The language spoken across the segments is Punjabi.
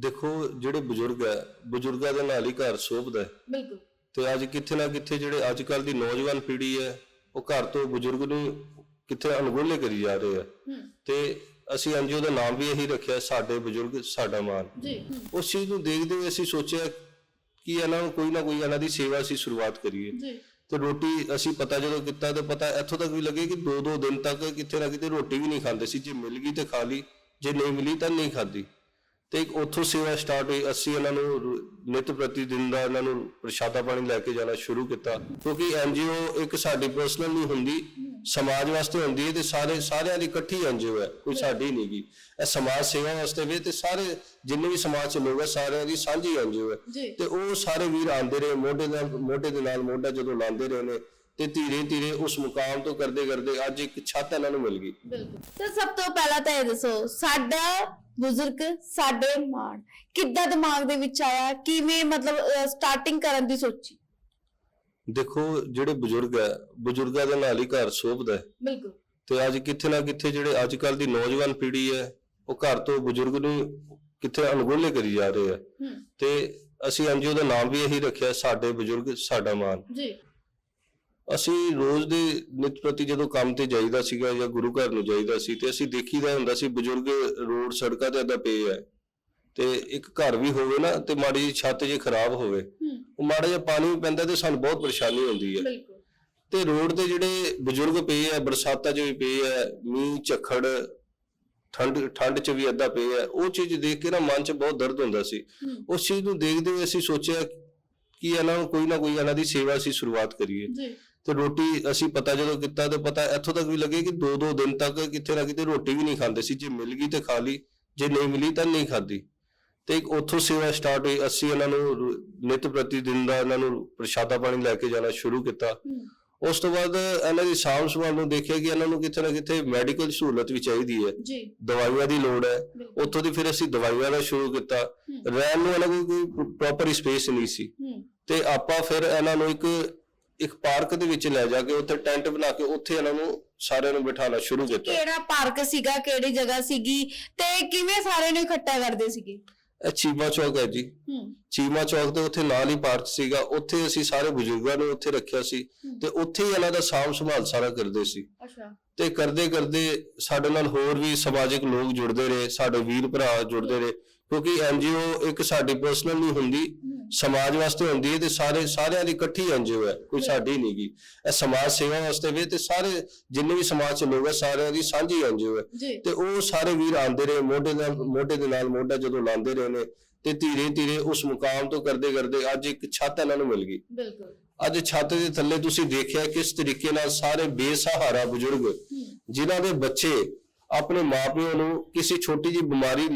ਦੇਖੋ ਜਿਹੜੇ ਬਜ਼ੁਰਗ ਹੈ ਬਜ਼ੁਰਗਾਂ ਦੇ ਨਾਲ ਹੀ ਘਰ ਸੋਭਦਾ ਹੈ। ਬਿਲਕੁਲ। ਤੇ ਅੱਜ ਕਿੱਥੇ ਨਾ ਕਿੱਥੇ ਜਿਹੜੇ ਅੱਜ ਕੱਲ ਦੀ ਨੌਜਵਾਨ ਪੀੜ੍ਹੀ ਹੈ ਉਹ ਘਰ ਤੋਂ ਬਜ਼ੁਰਗ ਨੂੰ ਕਿੱਥੇ ਅਣਗੌਲੇ ਕਰੀ ਜਾ ਰਹੇ ਆ ਤੇ ਅਸੀਂ ਐਨਜੀਓ ਦਾ ਨਾਮ ਵੀ ਇਹੀ ਰੱਖਿਆ ਸਾਡੇ ਬਜ਼ੁਰਗ ਸਾਡਾ ਮਾਨ। ਜੀ। ਉਸ ਚੀਜ਼ ਨੂੰ ਦੇਖਦੇ ਹੋਏ ਅਸੀਂ ਸੋਚਿਆ ਕਿ ਇਹਨਾਂ ਨੂੰ ਕੋਈ ਨਾ ਕੋਈ ਇਹਨਾਂ ਦੀ ਸੇਵਾ ਅਸੀਂ ਸ਼ੁਰੂਆਤ ਕਰੀਏ। ਜੀ। ਤੇ ਰੋਟੀ ਅਸੀਂ ਪਤਾ ਜਦੋਂ ਕੀਤਾ ਤੇ ਪਤਾ ਇੱਥੋਂ ਤੱਕ ਵੀ ਲੱਗੇ ਕਿ ਦੋ ਦੋ ਦਿਨ ਤੱਕ ਕਿਤੇ ਨਾ ਕਿਤੇ ਰੋਟੀ ਵੀ ਨਹੀਂ ਖਾਂਦੇ ਸੀ। ਜੇ ਮਿਲ ਗਈ ਤੇ ਖਾ ਲਈ ਜੇ ਨਹੀਂ ਮਿਲੀ ਤਾਂ ਨਹੀਂ ਖਾਧੀ। ਤੇ ਉੱਥੋਂ ਸੇਵਾ ਸਟਾਰਟ ਹੋਈ ਅਸੀਂ ਇਹਨਾਂ ਨੂੰ ਨਿਤ ਪ੍ਰਤੀ ਦਿਨ ਦਾ ਇਹਨਾਂ ਨੂੰ ਪ੍ਰਸ਼ਾਦਾ ਪਾਣੀ ਲੈ ਕੇ ਜਾਣਾ ਸ਼ੁਰੂ ਕੀਤਾ। ਕਿਉਂਕਿ ਐਨਜੀਓ ਇੱਕ ਸਾਡੀ ਪਰਸਨਲ ਨਹੀਂ ਹੁੰਦੀ ਸਮਾਜ ਵਾਸਤੇ ਹੁੰਦੀ ਹੈ ਤੇ ਸਾਰੇ ਸਾਰਿਆਂ ਦੀ ਇਕੱਠੀ ਐਨਜੀਓ ਹੈ ਕੋਈ ਸਾਡੀ ਨਹੀਂ ਗੀ। ਇਹ ਸਮਾਜ ਸੇਵਾ ਵਾਸਤੇ ਵੀ ਤੇ ਸਾਰੇ ਜਿੰਨੇ ਵੀ ਸਮਾਜ ਚ ਲੋਕ ਹੈ ਸਾਰਿਆਂ ਦੀ ਸਾਂਝੀ ਐਨਜੀਓ ਹੈ। ਤੇ ਉਹ ਸਾਰੇ ਵੀਰ ਆਂਦੇ ਰਹੇ ਮੋਢੇ ਨਾਲ ਮੋਢੇ ਦੇ ਨਾਲ ਮੋਢਾ ਜਦੋਂ ਲਾਉਂਦੇ ਰਹੇ ਨੇ ਤੇ ਧੀਰੇ ਧੀਰੇ ਉਸ ਮੁਕਾਮ ਤੋਂ ਕਰਦੇ ਕਰਦੇ ਅੱਜ ਇੱਕ ਛੱਤ ਇਹਨਾਂ ਨੂੰ ਮਿਲ ਗਈ। ਬਿਲਕੁਲ। ਤੇ ਸਭ ਤੋਂ ਪਹਿਲਾਂ ਤਾਂ ਇਹ ਦੱਸੋ ਸਾਡਾ ਬਜ਼ੁਰਗ ਸਾਡੇ ਮਾਣ ਕਿੱਦਾਂ ਦਿਮਾਗ ਦੇ ਵਿੱਚ ਆਇਆ? ਕਿਵੇਂ ਮਤਲਬ ਸਟਾਰਟਿੰਗ ਕਰਨ ਦੀ ਸੋਚੀ? ਦੇਖੋ ਜਿਹੜੇ ਬਜ਼ੁਰਗ ਹੈ ਬਜ਼ੁਰਗਾਂ ਦੇ ਨਾਲ ਹੀ ਘਰ ਸੋਭਦਾ ਹੈ। ਬਿਲਕੁਲ। ਤੇ ਅੱਜ ਕਿੱਥੇ ਨਾ ਕਿੱਥੇ ਜਿਹੜੇ ਅੱਜ ਕੱਲ ਦੀ ਨੌਜਵਾਨ ਪੀੜ੍ਹੀ ਹੈ ਉਹ ਘਰ ਤੋਂ ਬਜ਼ੁਰਗ ਨੂੰ ਕਿੱਥੇ ਅਣਗੌਲੇ ਕਰੀ ਜਾ ਰਹੇ ਆ। ਤੇ ਅਸੀਂ ਐਨਜੀਓ ਦਾ ਨਾਮ ਵੀ ਇਹੀ ਰੱਖਿਆ ਸਾਡੇ ਬਜ਼ੁਰਗ ਸਾਡਾ ਮਾਨ ਜੀ। ਅਸੀਂ ਰੋਜ਼ ਦੇ ਨਿਤ ਪ੍ਰਤੀ ਜਦੋਂ ਕੰਮ ਤੇ ਜਾਈਦਾ ਸੀਗਾ ਜਾਂ ਗੁਰੂ ਘਰ ਨੂੰ ਜਾਈਦਾ ਸੀ ਤੇ ਅਸੀਂ ਦੇਖੀਦਾ ਹੁੰਦਾ ਸੀ ਬਜ਼ੁਰਗ ਰੋਡ ਸੜਕਾਂ ਤੇ ਏਦਾਂ ਪਏ ਆ ਤੇ ਇੱਕ ਘਰ ਵੀ ਹੋਵੇ ਨਾ ਤੇ ਮਾੜੀ ਜਿਹੀ ਛੱਤ ਜੇ ਖਰਾਬ ਹੋਵੇ ਉਹ ਮਾੜਾ ਜਿਹਾ ਪਾਣੀ ਵੀ ਪੈਂਦਾ ਤੇ ਸਾਨੂੰ ਬਹੁਤ ਪਰੇਸ਼ਾਨੀ ਹੁੰਦੀ ਹੈ ਤੇ ਰੋਡ ਤੇ ਜਿਹੜੇ ਬਜ਼ੁਰਗ ਪਏ ਆ ਬਰਸਾਤਾਂ 'ਚ ਵੀ ਪਏ ਆ ਮੀਂਹ ਝੱਖੜ ਠੰਡ ਠੰਡ 'ਚ ਵੀ ਏਦਾਂ ਪਏ ਆ ਉਹ ਚੀਜ਼ ਦੇਖ ਕੇ ਨਾ ਮਨ 'ਚ ਬਹੁਤ ਦਰਦ ਹੁੰਦਾ ਸੀ। ਉਸ ਚੀਜ਼ ਨੂੰ ਦੇਖਦੇ ਹੋਏ ਅਸੀਂ ਸੋਚਿਆ ਕਿ ਇਹਨਾਂ ਨੂੰ ਕੋਈ ਨਾ ਕੋਈ ਇਹਨਾਂ ਦੀ ਸੇਵਾ ਅਸੀਂ ਸ਼ੁਰੂਆਤ ਕਰੀਏ। ਜੀ। ਤੇ ਰੋਟੀ ਅਸੀਂ ਪਤਾ ਜਦੋਂ ਕੀਤਾ ਤੇ ਪਤਾ ਇੱਥੋਂ ਤੱਕ ਵੀ ਲੱਗੇ ਕਿ ਦੋ ਦੋ ਦਿਨ ਤੱਕ ਕਿਤੇ ਨਾ ਕਿਤੇ ਰੋਟੀ ਵੀ ਨਹੀਂ ਖਾਂਦੇ ਸੀ। ਜੇ ਮਿਲ ਗਈ ਤੇ ਖਾ ਲਈ ਜੇ ਨਹੀਂ ਮਿਲੀ ਤਾਂ ਨਹੀਂ ਖਾਧੀ। ਤੇ ਇੱਕ ਉੱਥੋਂ ਸੇਵਾ ਸਟਾਰਟ ਹੋਈ ਅਸੀਂ ਇਹਨਾਂ ਨੂੰ ਨਿਤ ਪ੍ਰਤੀ ਦਿਨ ਦਾ ਇਹਨਾਂ ਨੂੰ ਪ੍ਰਸ਼ਾਦਾ ਪਾਣੀ ਲੈ ਕੇ ਜਾਣਾ ਸ਼ੁਰੂ ਕੀਤਾ। ਉਸ ਤੋਂ ਬਾਅਦ ਇਹਨਾਂ ਦੀ ਸਾਂਭ ਸੰਭਾਲ ਨੂੰ ਦੇਖਿਆ ਕਿ ਇਹਨਾਂ ਨੂੰ ਕਿਤੇ ਨਾ ਕਿਤੇ ਮੈਡੀਕਲ ਸਹੂਲਤ ਵੀ ਚਾਹੀਦੀ ਹੈ। ਜੀ। ਦਵਾਈਆਂ ਦੀ ਲੋੜ ਹੈ। ਉੱਥੋਂ ਦੀ ਫਿਰ ਅਸੀਂ ਦਵਾਈਆਂ ਦਾ ਸ਼ੁਰੂ ਕੀਤਾ। ਰਹਿਣ ਨੂੰ ਇਹਨਾਂ ਕੋਈ ਪ੍ਰੋਪਰ ਸਪੇਸ ਨਹੀਂ ਸੀ। ਤੇ ਆਪਾਂ ਫਿਰ ਇਹਨਾਂ ਨੂੰ ਇੱਕ ਇੱਕ ਪਾਰਕ ਦੇ ਵਿੱਚ ਲੈ ਜਾ ਕੇ ਉੱਥੇ ਟੈਂਟ ਬਣਾ ਕੇ ਉੱਥੇ ਇਹਨਾਂ ਨੂੰ ਸਾਰਿਆਂ ਨੂੰ ਬਿਠਾਉਣਾ ਸ਼ੁਰੂ ਕੀਤਾ। ਕਿਹੜਾ ਪਾਰਕ ਸੀਗਾ ਕਿਹੜੀ ਜਗ੍ਹਾ ਸੀਗੀ ਤੇ ਕਿਵੇਂ ਸਾਰੇ ਨੂੰ ਇਕੱਠਾ ਕਰਦੇ ਸੀਗੇ? ਇਹ ਚੀਮਾ ਚੌਕ ਹੈ ਜੀ। ਹੂੰ। ਚੀਮਾ ਚੌਕ ਦੇ ਉੱਥੇ ਨਾਲ ਹੀ ਪਾਰਕ ਸੀਗਾ। ਉੱਥੇ ਅਸੀਂ ਸਾਰੇ ਬਜ਼ੁਰਗਾਂ ਨੂੰ ਉੱਥੇ ਰੱਖਿਆ ਸੀ ਤੇ ਉੱਥੇ ਹੀ ਇਹਨਾਂ ਦਾ ਸਾਂਭ ਸੰਭਾਲ ਸਾਰਾ ਕਰਦੇ ਸੀ। ਅੱਛਾ। ਤੇ ਕਰਦੇ ਕਰਦੇ ਸਾਡੇ ਨਾਲ ਹੋਰ ਵੀ ਸਮਾਜਿਕ ਲੋਕ ਜੁੜਦੇ ਰਹੇ ਸਾਡੇ ਵੀਰ ਭਰਾ ਜੁੜਦੇ ਰਹੇ ਕਿਉਂਕਿ ਐਨਜੀਓ ਇੱਕ ਸਾਡੀ ਪਰਸਨਲ ਨਹੀਂ ਹੁੰਦੀ। ਸਮਾਜ ਵਾਸਤੇ ਹੁੰਦੀ ਹੈ ਤੇ ਸਾਰੇ ਸਾਰਿਆਂ ਦੀ ਇਕੱਠੀ ਐਨਜੀਓ ਹੈ ਕੋਈ ਸਾਡੀ ਨਹੀਂ ਗੀ। ਇਹ ਸਮਾਜ ਸੇਵਾ ਵਾਸਤੇ ਵੀ ਤੇ ਸਾਰੇ ਜਿੰਨੇ ਵੀ ਸਮਾਜ ਚ ਲੋਕ ਹੈ ਸਾਰਿਆਂ ਦੀ ਸਾਂਝੀ ਐਨਜੀਓ ਹੈ ਜੀ। ਤੇ ਉਹ ਸਾਰੇ ਵੀਰ ਆਂਦੇ ਰਹੇ ਮੋਢੇ ਨਾਲ ਮੋਢੇ ਦੇ ਨਾਲ ਮੋਢਾ ਜਦੋਂ ਲਾਉਂਦੇ ਰਹੇ ਨੇ ਤੇ ਧੀਰੇ ਧੀਰੇ ਉਸ ਮੁਕਾਮ ਤੋਂ ਕਰਦੇ ਕਰਦੇ ਅੱਜ ਇੱਕ ਛੱਤ ਇਹਨਾਂ ਨੂੰ ਮਿਲ ਗਈ। ਬਿਲਕੁਲ। ਅੱਜ ਛੱਤ ਦੇ ਥੱਲੇ ਤੁਸੀਂ ਦੇਖਿਆ ਕਿਸ ਤਰੀਕੇ ਨਾਲ ਸਾਰੇ ਬੇਸਹਾਰਾ ਬਜ਼ੁਰਗ ਜਿਨ੍ਹਾਂ ਦੇ ਬੱਚੇ ਆਪਣੇ ਮਾਪਿਆਂ ਨੂੰ ਕਿਸੇ ਛੋਟੀ ਜਿਹੀ ਬਿਮਾਰੀ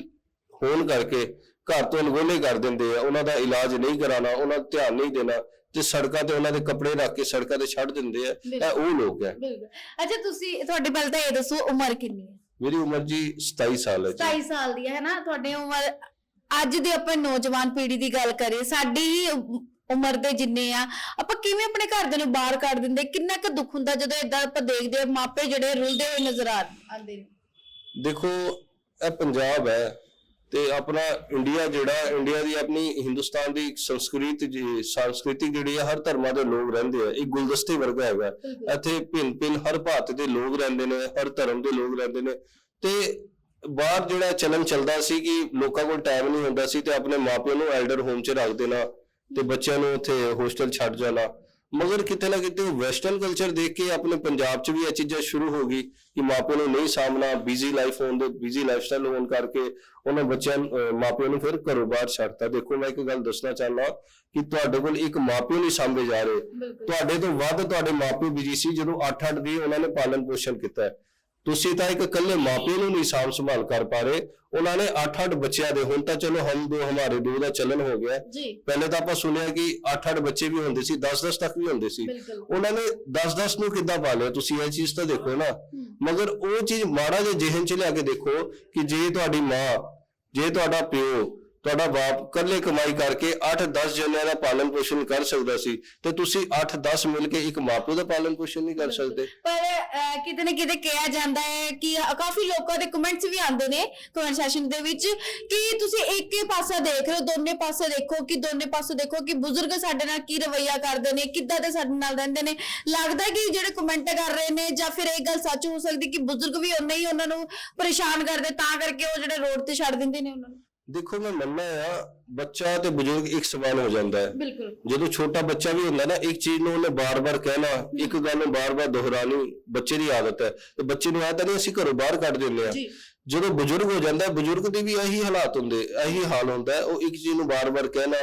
ਹੋਣ ਕਰਕੇ ਘਰ ਤੋਂ ਅਣਗੌਲੇ ਕਰ ਦਿੰਦੇ ਆ ਉਹਨਾਂ ਦਾ ਇਲਾਜ ਨਹੀਂ ਕਰਾਣਾ ਉਹਨਾਂ ਦਾ ਧਿਆਨ ਨਹੀਂ ਦੇਣਾ ਤੇ ਸੜਕਾਂ ਤੇ ਉਹਨਾਂ ਦੇ ਕੱਪੜੇ ਰੱਖ ਕੇ ਸੜਕਾਂ ਤੇ ਛੱਡ ਦਿੰਦੇ ਆ ਇਹ ਉਹ ਲੋਕ ਹੈ ਬਿਲਕੁਲ। ਅੱਛਾ ਤੁਸੀਂ ਤੁਹਾਡੇ ਪਹਿਲਾਂ ਤਾਂ ਇਹ ਦੱਸੋ ਉਮਰ ਕਿੰਨੀ ਹੈ? ਮੇਰੀ ਉਮਰ ਜੀ 27 ਸਾਲ ਹੈ ਜੀ। 27 ਸਾਲ ਦੀ ਹੈ ਨਾ? ਤੁਹਾਡੀ ਉਮਰ ਅੱਜ ਦੇ ਆਪਾਂ ਨੌਜਵਾਨ ਪੀੜ੍ਹੀ ਦੀ ਗੱਲ ਕਰੀਏ ਸਾਡੀ ਹੀ ਉਮਰ ਦੇ ਜਿੰਨੇ ਆ ਆਪਾਂ ਕਿਵੇਂ ਆਪਣੇ ਘਰਦਿਆਂ ਨੂੰ ਬਾਹਰ ਕੱਢ ਦਿੰਦੇ? ਕਿੰਨਾ ਕੁ ਦੁੱਖ ਹੁੰਦਾ ਜਦੋਂ ਇਦਾਂ ਆਪਾਂ ਦੇਖਦੇ ਆ ਮਾਪੇ ਜਿਹੜੇ ਰੁਲਦੇ ਹੋਏ ਨਜ਼ਰ ਆ- ਆਉਂਦੇ ਨੇ? ਦੇਖੋ ਇਹ ਪੰਜਾਬ ਹੈ ਤੇ ਆਪਣਾ ਇੰਡੀਆ ਜਿਹੜਾ ਇੰਡੀਆ ਦੀ ਆਪਣੀ ਹਿੰਦੁਸਤਾਨ ਦੀ ਸੰਸਕ੍ਰਿਤ ਜੀ ਸੰਸਕ੍ਰਿਤੀ ਜਿਹੜੀ ਹੈ ਹਰ ਧਰਮਾਂ ਦੇ ਲੋਕ ਰਹਿੰਦੇ ਆ। ਇੱਕ ਗੁਲਦਸਤੇ ਵਰਗਾ ਹੈਗਾ। ਇੱਥੇ ਭਿੰਨ ਭਿੰਨ ਹਰ ਭਾਰਤ ਦੇ ਲੋਕ ਰਹਿੰਦੇ ਨੇ ਹਰ ਧਰਮ ਦੇ ਲੋਕ ਰਹਿੰਦੇ ਨੇ। ਤੇ ਬਾਹਰ ਜਿਹੜਾ ਚਲਨ ਚੱਲਦਾ ਸੀ ਕਿ ਲੋਕਾਂ ਕੋਲ ਟਾਈਮ ਨਹੀਂ ਹੁੰਦਾ ਸੀ ਤੇ ਆਪਣੇ ਮਾਪਿਆਂ ਨੂੰ ਐਲਡਰ ਹੋਮ 'ਚ ਰੱਖ ਦੇਣਾ ਤੇ ਬੱਚਿਆਂ ਨੂੰ ਉੱਥੇ ਹੋਸਟਲ ਛੱਡ ਜਾਣਾ। ਮਗਰ ਕਿਤੇ ਨਾ ਕਿਤੇ ਵੈਸਟਰਨ ਕਲਚਰ ਦੇਖ ਕੇ ਆਪਣੇ ਪੰਜਾਬ 'ਚ ਵੀ ਇਹ ਚੀਜ਼ਾਂ ਸ਼ੁਰੂ ਹੋ ਗਈ ਕਿ ਮਾਪਿਆਂ ਨੂੰ ਨਹੀਂ ਸਾਹਮਣਾ ਬਿਜ਼ੀ ਲਾਈਫ ਹੋਣ ਦੇ ਬਿਜ਼ੀ ਲਾਈਫਸਟਾਈਲ ਹੋਣ ਕਰਕੇ ਉਹਨਾਂ ਬੱਚਿਆਂ ਮਾਪਿਆਂ ਨੂੰ ਫਿਰ ਘਰੋਂ ਬਾਹਰ ਛੱਡਤਾ। ਦੇਖੋ ਮੈਂ ਇੱਕ ਗੱਲ ਦੱਸਣਾ ਚਾਹੁੰਦਾ ਕਿ ਤੁਹਾਡੇ ਕੋਲ ਇੱਕ ਮਾਪਿਓ ਨਹੀਂ ਸਾਂਭੇ ਜਾ ਰਹੇ। ਤੁਹਾਡੇ ਤੋਂ ਵੱਧ ਤੁਹਾਡੇ ਮਾਪਿਓ ਬਿਜ਼ੀ ਸੀ ਜਦੋਂ 8-8 ਦੀ ਉਹਨਾਂ ਨੇ ਪਾਲਣ ਪੋਸ਼ਣ ਕੀਤਾ। ਤੁਸੀਂ ਤਾਂ ਇੱਕ ਇਕੱਲੇ ਮਾਪਿਓ ਨੂੰ ਨਹੀਂ ਸਾਂਭ ਸੰਭਾਲ ਕਰ ਪਾ ਰਹੇ। ਉਹਨਾਂ ਨੇ 8-8 ਬੱਚਿਆਂ ਦੇ ਹੁਣ ਤਾਂ ਚਲੋ ਹਮ ਦੋ ਹਮਾਰੇ ਦੋ ਦਾ ਚੱਲਣ ਹੋ ਗਿਆ। ਪਹਿਲੇ ਤਾਂ ਆਪਾਂ ਸੁਣਿਆ ਕਿ 8-8 ਬੱਚੇ ਵੀ ਹੁੰਦੇ ਸੀ 10-10 ਤੱਕ ਵੀ ਹੁੰਦੇ ਸੀ। ਉਹਨਾਂ ਨੇ 10-10 ਨੂੰ ਕਿੱਦਾਂ ਪਾਲਿਆ ਤੁਸੀਂ ਇਹ ਚੀਜ਼ ਤਾਂ ਦੇਖੋ ਨਾ। ਮਗਰ ਉਹ ਚੀਜ਼ ਮਾੜਾ ਜਿਹਾ ਜਿਹਨ ਚ ਲਿਆ ਕੇ ਦੇਖੋ ਕਿ ਜੇ ਤੁਹਾਡੀ ਮਾਂ ਜੇ ਤੁਹਾਡਾ ਪਿਓ ਤੁਹਾਡਾ ਬਾਪ ਇਕੱਲੇ ਕਮਾਈ ਕਰਕੇ 8-10 ਜਣਿਆਂ ਦਾ ਪਾਲਣ ਪੋਸ਼ਣ ਕਰ ਸਕਦਾ ਸੀ ਤੇ ਤੁਸੀਂ 8-10 ਮਿਲ ਕੇ ਇੱਕ ਮਾਪੇ ਦਾ ਪਾਲਣ ਪੋਸ਼ਣ ਨਹੀਂ ਕਰ ਸਕਦੇ। ਪਰ ਅਹ, ਕਿਤੇ ਨਾ ਕਿਤੇ ਕਿਹਾ ਜਾਂਦਾ ਹੈ ਕਿ ਅ, ਕਾਫੀ ਲੋਕਾਂ ਦੇ ਕਮੈਂਟਸ ਵੀ ਆਉਂਦੇ ਨੇ ਕਮੈਂਟ ਸੈਸ਼ਨ ਦੇ ਵਿੱਚ ਕਿ ਤੁਸੀਂ ਇੱਕ ਹੀ ਪਾਸਾ ਦੇਖ ਰਹੇ ਹੋ ਦੋਨੇ ਪਾਸੇ ਦੇਖੋ ਕਿ ਦੋਨੇ ਪਾਸੇ ਦੇਖੋ ਕਿ ਬਜ਼ੁਰਗ ਸਾਡੇ ਨਾਲ ਕੀ ਰਵਈਆ ਕਰਦੇ ਨੇ ਕਿੱਦਾਂ ਦੇ ਸਾਡੇ ਨਾਲ ਰਹਿੰਦੇ ਨੇ। ਲੱਗਦਾ ਹੈ ਕਿ ਜਿਹੜੇ ਕਮੈਂਟ ਕਰ ਰਹੇ ਨੇ ਜਾਂ ਫਿਰ ਇਹ ਗੱਲ ਸੱਚ ਹੋ ਸਕਦੀ ਕਿ ਬਜ਼ੁਰਗ ਵੀ ਉਨੇ ਹੀ ਉਹਨਾਂ ਨੂੰ ਪਰੇਸ਼ਾਨ ਕਰਦੇ ਤਾਂ ਕਰਕੇ ਉਹ ਜਿਹੜੇ ਰੋਡ ਤੇ ਛੱਡ ਦਿੰਦੇ ਨੇ ਉਹਨਾਂ ਨੂੰ। ਦੇਖੋ ਮੈਂ ਮੰਨਦਾ ਆ ਬੱਚਾ ਤੇ ਬਜ਼ੁਰਗ ਇੱਕ ਸਮਾਨ ਹੋ ਜਾਂਦਾ ਹੈ। ਬਿਲਕੁਲ। ਜਦੋਂ ਛੋਟਾ ਬੱਚਾ ਵੀ ਹੁੰਦਾ ਨਾ ਇੱਕ ਚੀਜ਼ ਨੂੰ ਉਹਨੇ ਬਾਰ-ਬਾਰ ਕਹਿਣਾ ਇੱਕ ਗੱਲ ਨੂੰ ਬਾਰ-ਬਾਰ ਦੁਹਰਾਣੀ ਬੱਚੇ ਦੀ ਆਦਤ ਹੈ। ਤੇ ਬੱਚੇ ਨੂੰ ਆਦਤ ਨਹੀਂ ਅਸੀਂ ਘਰੋਂ ਬਾਹਰ ਕੱਢ ਦਿੰਦੇ ਆ ਜਦੋਂ ਬਜ਼ੁਰਗ ਹੋ ਜਾਂਦਾ ਬਜ਼ੁਰਗ ਦੇ ਵੀ ਇਹੀ ਹਾਲਾਤ ਹੁੰਦੇ ਇਹੀ ਹਾਲ ਹੁੰਦਾ ਉਹ ਇੱਕ ਚੀਜ਼ ਨੂੰ ਬਾਰ-ਬਾਰ ਕਹਿਣਾ